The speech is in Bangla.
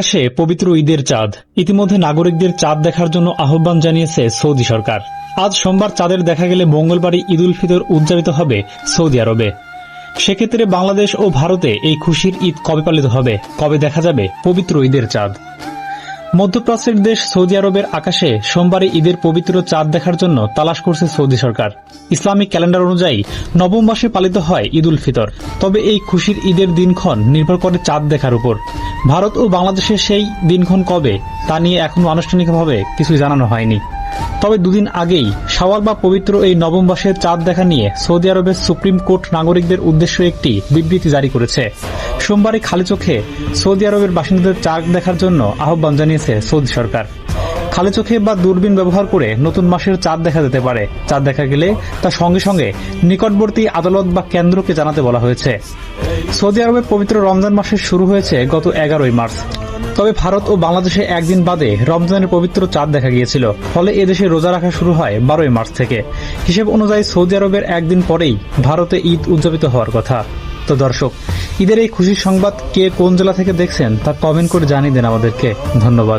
আকাশে পবিত্র ঈদের চাঁদ। ইতিমধ্যে নাগরিকদের চাঁদ দেখার জন্য আহ্বান জানিয়েছে সৌদি সরকার। আজ সোমবার চাঁদের দেখা গেলে মঙ্গলবারই ঈদ উল ফিতর উদযাপিত হবে সৌদি আরবে। সেক্ষেত্রে বাংলাদেশ ও ভারতে এই খুশির ঈদ কবে পালিত হবে, কবে দেখা যাবে পবিত্র ঈদের চাঁদ? মধ্যপ্রাচ্যের দেশ সৌদি আরবের আকাশে সোমবারে ঈদের পবিত্র চাঁদ দেখার জন্য তালাশ করছে সৌদি সরকার। ইসলামিক ক্যালেন্ডার অনুযায়ী নবম মাসে পালিত হয় ঈদ উল ফিতর। তবে এই খুশির ঈদের দিনক্ষণ নির্ভর করে চাঁদ দেখার উপর। ভারত ও বাংলাদেশের সেই দিনক্ষণ কবে, তা নিয়ে এখনও আনুষ্ঠানিকভাবে কিছুই জানানো হয়নি। তবে দুদিন আগেই সাওয়াল বা পবিত্র এই নবম মাসের চাঁদ দেখা নিয়ে সৌদি আরবের সুপ্রিম কোর্ট নাগরিকদের উদ্দেশ্যে একটি বিবৃতি জারি করেছে। সোমবারে খালি চোখে সৌদি আরবের বাসিন্দাদের চাঁদ দেখার জন্য আহ্বান জানিয়েছে সৌদি সরকার। খালি চোখে বা দূরবীন ব্যবহার করে নতুন মাসের চাঁদ দেখা যেতে পারে। চাঁদ দেখা গেলে তা সঙ্গে সঙ্গে নিকটবর্তী আদালত বা কেন্দ্রকে জানাতে বলা হয়েছে। সৌদি আরবের পবিত্র রমজান মাসের শুরু হয়েছে গত এগারোই মার্চ। তবে ভারত ও বাংলাদেশে একদিন বাদে রমজানের পবিত্র চাঁদ দেখা গিয়েছিল। ফলে এদেশে রোজা রাখা শুরু হয় বারোই মার্চ থেকে। হিসেব অনুযায়ী সৌদি আরবের একদিন পরেই ভারতে ঈদ উদযাপিত হওয়ার কথা। তো দর্শক, ঈদের এই খুশির সংবাদ কে কোন জেলা থেকে দেখছেন তা কমেন্ট করে জানিয়ে দেন আমাদেরকে। ধন্যবাদ।